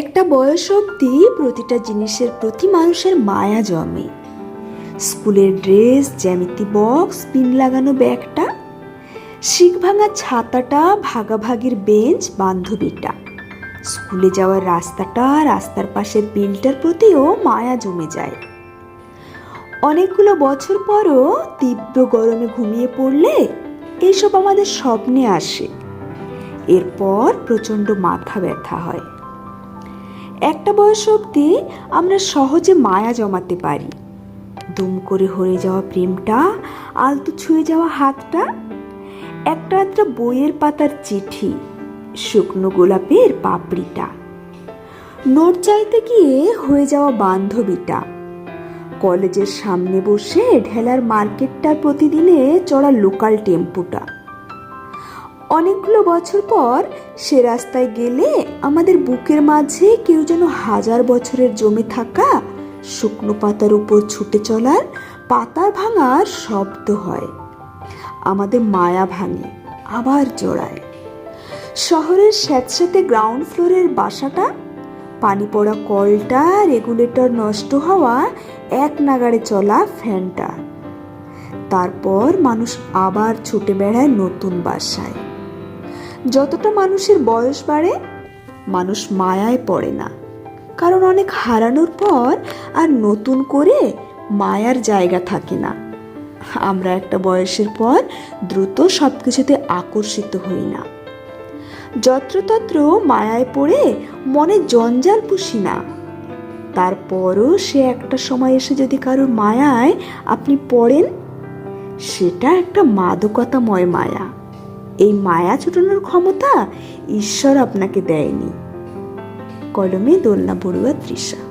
একটা বয়স অবধি প্রতিটা জিনিসের প্রতি মানুষের মায়া জমে। স্কুলের ড্রেস, জ্যামিতি বক্স, পিন লাগানো ব্যাগটা, শিখ ভাঙা ছাতাটা, ভাগাভাগির বেঞ্চ, বান্ধবীটা। স্কুলে যাওয়ার রাস্তাটা, রাস্তার পাশের বিলটার প্রতিও মায়া জমে যায়। অনেকগুলো বছর পরও তীব্র গরমে ঘুমিয়ে পড়লে এইসব আমাদের স্বপ্নে আসে। এরপর প্রচণ্ড মাথা ব্যথা হয়। একটা বয়স অবধি আমরা সহজে মায়া জমাতে পারি। দুম করে হয়ে যাওয়া প্রেমটা, আলতু ছুঁয়ে যাওয়া হাতটা একটা একটা বইয়ের পাতার চিঠি, শুকনো গোলাপের পাপড়িটা, নোট চাইতে গিয়ে হয়ে যাওয়া বান্ধবীটা, কলেজের সামনে বসে ঢেলার মার্কেটটার প্রতিদিনে চড়া লোকাল টেম্পুটা। অনেকগুলো বছর পর সে রাস্তায় গেলে আমাদের বুকের মাঝে কেউ যেন হাজার বছরের জমে থাকা শুকনো পাতার উপর ছুটে চলার পাতার ভাঙার শব্দ হয়। আমাদের মায়া ভাঙে, আবার জোড়ায়। শহরের স্যাঁতস্যাঁতে গ্রাউন্ড ফ্লোরের বাসাটা, পানি পড়া কলটা, রেগুলেটর নষ্ট হওয়া, এক নাগাড়ে চলা ফ্যানটা। তারপর মানুষ আবার ছুটে বেড়ায় নতুন বাসায়। যতটা মানুষের বয়স বাড়ে, মানুষ মায়ায় পড়ে না। কারণ অনেক হারানোর পর আর নতুন করে মায়ার জায়গা থাকে না। আমরা একটা বয়সের পর দ্রুত সব কিছুতে আকর্ষিত হই না। যত্রতত্র মায়ায় পড়ে মনে জঞ্জাল পুষি না। তারপরও সে একটা সময় এসে যদি কারোর মায়ায় আপনি পড়েন, সেটা একটা মাদকতাময় মায়া। এই মায়া ছুটানোর ক্ষমতা ঈশ্বর আপনাকে দেয়নি। কলমে দোলনা বড়ুয়া তৃষা।